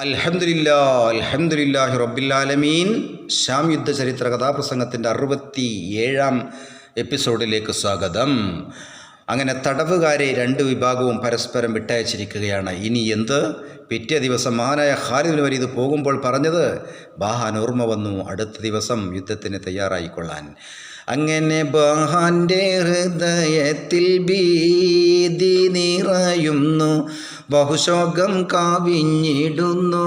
അൽഹംദുലില്ലാ അൽഹംദുലില്ലാഹി റബ്ബില്ലാലമീൻ ഷാം യുദ്ധ ചരിത്ര കഥാപ്രസംഗത്തിന്റെ അറുപത്തി ഏഴാം എപ്പിസോഡിലേക്ക് സ്വാഗതം. അങ്ങനെ തടവുകാരെ രണ്ട് വിഭാഗവും പരസ്പരം വിട്ടയച്ചിരിക്കുകയാണ്. ഇനി എന്ത്? പിറ്റേ ദിവസം മഹാനായ ഖാലിദ് ഇത് പോകുമ്പോൾ പറഞ്ഞത് ബാഹാൻ ഓർമ്മ വന്നു. അടുത്ത ദിവസം യുദ്ധത്തിന് തയ്യാറായിക്കൊള്ളാൻ. അങ്ങനെ ബഹാന്റെ ഹൃദയത്തിൽ ഭീതി നിറയുന്നു ബഹുശോകം കാവിഞ്ഞിടുന്നു.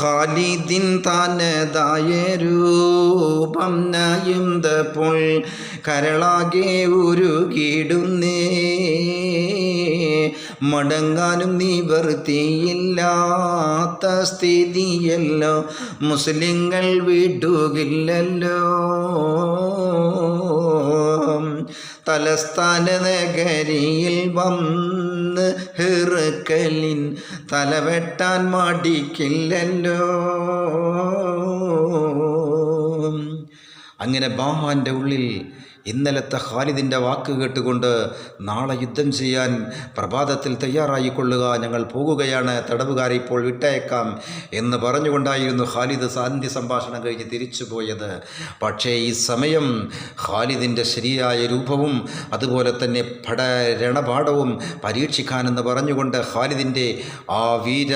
ഖാലിദിൻ തനതായ രൂപം നയുന്തപ്പോൾ കരളാകെ ഉരുകിടുന്നേ മടങ്ങാനും നിവർത്തിയില്ലാത്ത സ്ഥിതിയല്ലോ. മുസ്ലിങ്ങൾ വിടുകില്ലല്ലോ. തലസ്ഥാന നഗരിയിൽ വന്ന് ഹെറുക്കലിൻ തലവെട്ടാൻ മടിക്കില്ലല്ലോ. അങ്ങനെ ബാഹാന്റെ ഉള്ളിൽ ഇന്നലത്തെ ഖാലിദിന്റെ വാക്ക് കേട്ടുകൊണ്ട് നാളെ യുദ്ധം ചെയ്യാൻ പ്രഭാതത്തിൽ തയ്യാറായിക്കൊള്ളുക ഞങ്ങൾ പോകുകയാണ് തടവുകാരെ ഇപ്പോൾ വിട്ടയക്കാം എന്ന് പറഞ്ഞുകൊണ്ടായിരുന്നു ഖാലിദ് സാന്ധ്യ സംഭാഷണം കഴിഞ്ഞ് തിരിച്ചു പോയത്. പക്ഷേ ഈ സമയം ഖാലിദിന്റെ ശരിയായ രൂപവും അതുപോലെ തന്നെ പട രണപാഠവും പരീക്ഷിക്കാനെന്ന് പറഞ്ഞുകൊണ്ട് ഖാലിദിന്റെ ആ വീര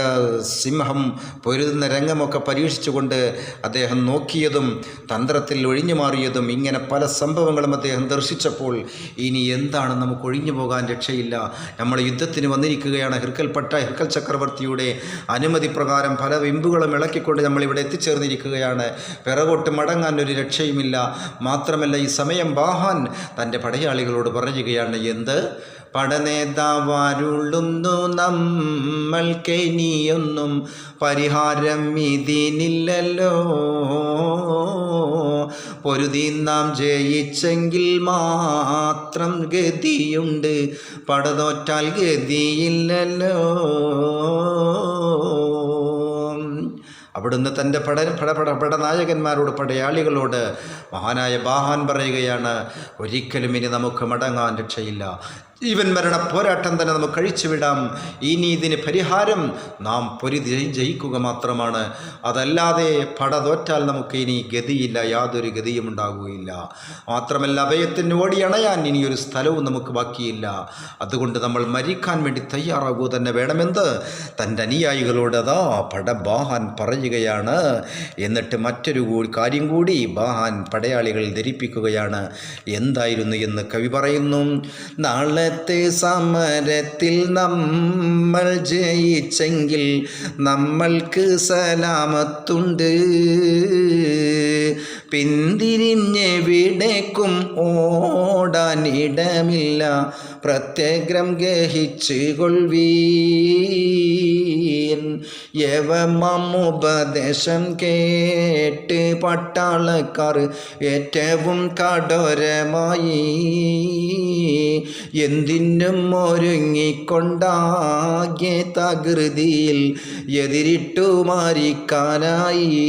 സിംഹം പൊരുതുന്ന രംഗമൊക്കെ പരീക്ഷിച്ചുകൊണ്ട് അദ്ദേഹം നോക്കിയതും തന്ത്രത്തിൽ ഒഴിഞ്ഞു മാറിയതും ഇങ്ങനെ പല സംഭവങ്ങളും അദ്ദേഹം ദർശിച്ചപ്പോൾ ഇനി എന്താണ്? നമുക്ക് ഒഴിഞ്ഞു പോകാൻ രക്ഷയില്ല. നമ്മൾ യുദ്ധത്തിന് വന്നിരിക്കുകയാണ്. ഹിർക്കൽപ്പെട്ട ഹിർക്കൽ ചക്രവർത്തിയുടെ അനുമതി പ്രകാരം പല വിമ്പുകളും ഇളക്കിക്കൊണ്ട് നമ്മൾ ഇവിടെ എത്തിച്ചേർന്നിരിക്കുകയാണ്. പിറകോട്ട് മടങ്ങാൻ ഒരു രക്ഷയുമില്ല. മാത്രമല്ല ഈ സമയം ബാഹാൻ തന്റെ പടയാളികളോട് പറയുകയാണ് എന്ത്? പടനേതാവാരുള്ളുന്നു നമ്മൾക്കിനിയൊന്നും പരിഹാരം ഇതിനില്ലല്ലോ. പൊരുതി നാം ജയിച്ചെങ്കിൽ മാത്രം ഗതിയുണ്ട്. പടതോറ്റാൽ ഗതിയില്ലല്ലോ. അവിടുന്ന് തന്റെ പട പട പട പടനായകന്മാരോട് പടയാളികളോട് മഹാനായ ബാഹാൻ പറയുകയാണ് ഒരിക്കലും ഇനി നമുക്ക് മടങ്ങാൻ രക്ഷയില്ല. ജീവൻ മരണ പോരാട്ടം തന്നെ നമുക്ക് കഴിച്ചുവിടാം. ഇനി ഇതിന് പരിഹാരം നാം പൊരി ജയിക്കുക മാത്രമാണ്. അതല്ലാതെ പട തോറ്റാൽ നമുക്ക് ഇനി ഗതിയില്ല യാതൊരു ഗതിയും ഉണ്ടാകുകയില്ല. മാത്രമല്ല അഭയത്തിന് ഓടിയണയാൻ ഇനിയൊരു സ്ഥലവും നമുക്ക് ബാക്കിയില്ല. അതുകൊണ്ട് നമ്മൾ മരിക്കാൻ വേണ്ടി തയ്യാറാകുക തന്നെ വേണമെന്ന് തന്റെ അനുയായികളോട് അതാ പട ബാഹാൻ പറയുകയാണ്. എന്നിട്ട് മറ്റൊരു കാര്യം കൂടി ബാഹാൻ പടയാളികൾ ധരിപ്പിക്കുകയാണ്. എന്തായിരുന്നു എന്ന് കവി പറയുന്നു. നാളത്തെ സമരത്തിൽ നമ്മൾ ജയിച്ചെങ്കിൽ നമ്മൾക്ക് സലാമത്തുണ്ട്. പിന്തിരിഞ്ഞെവിടേക്കും ഓടാനിടമില്ല. പ്രത്യേകം ഗ്രഹിച്ചു കൊൾവീൻ യവമുപദേശം കേട്ട് പട്ടാളക്കാർ ഏറ്റവും കഠോരമായി. എന്തിനും ഒരുങ്ങിക്കൊണ്ടാകെ തകൃതിയിൽ എതിരിട്ടു മാറിക്കാനായി.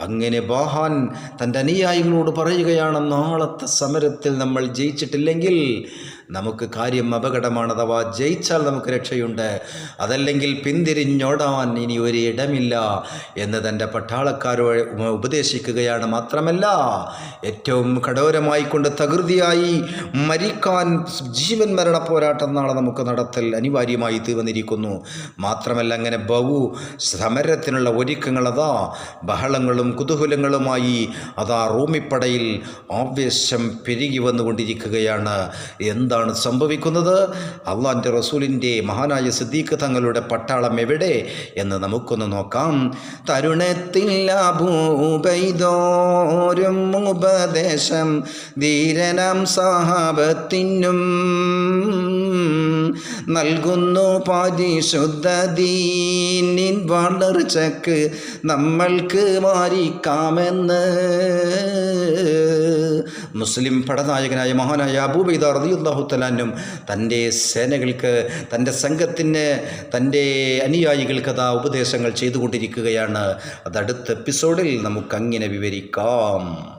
അങ്ങനെ ബാഹാൻ തന്റെ അനുയായികളോട് പറയുകയാണ് നാളത്തെ സമരത്തിൽ നമ്മൾ ജയിച്ചിട്ടില്ലെങ്കിൽ നമുക്ക് കാര്യം അപകടമാണ് അഥവാ ജയിച്ചാൽ നമുക്ക് രക്ഷയുണ്ട്. അതല്ലെങ്കിൽ പിന്തിരിഞ്ഞോടാൻ ഇനി ഒരു ഇടമില്ല എന്ന് തന്റെ പട്ടാളക്കാരോ ഉപദേശിക്കുകയാണ് മാത്രമല്ല ഏറ്റവും കഠോരമായി കൊണ്ട് തകൃതിയായി മരിക്കാൻ ജീവൻ മരണ പോരാട്ടം നാളെ നമുക്ക് നടത്തൽ അനിവാര്യമായി തീർന്നിരിക്കുന്നു. മാത്രമല്ല അങ്ങനെ ബഹു സമരത്തിനുള്ള ഒരുക്കങ്ങൾ അതാ ബഹളങ്ങളും കുതൂഹലങ്ങളുമായി അതാ റൂമിപ്പടയിൽ ആവേശം പെരുകി വന്നുകൊണ്ടിരിക്കുകയാണ്. എന്താണ് സംഭവിക്കുന്നത്? അള്ളാന്റെ റസൂലിന്റെ മഹാനായ സിദ്ദീഖ് തങ്ങളുടെ പട്ടാളം എവിടെ എന്ന് നമുക്കൊന്ന് നോക്കാം. തരുണത്തിൽ ഉപദേശം ധീരനാം സഹാപത്തിനും നൽകുന്നു പരിശുദ്ധ ദീനിൻ വളർച്ചക്ക് നമ്മൾക്ക് മാറിക്കാമെന്ന് മുസ്ലിം പടനായകനായ മഹാനായ അബൂബൈദ റളിയല്ലാഹു തലാനും തന്റെ സേനകൾക്ക് തന്റെ സംഘത്തിന് തന്റെ അനുയായികൾക്ക് അതാ ഉപദേശങ്ങൾ ചെയ്തുകൊണ്ടിരിക്കുകയാണ്. അതടുത്ത എപ്പിസോഡിൽ നമുക്കങ്ങനെ വിവരിക്കാം.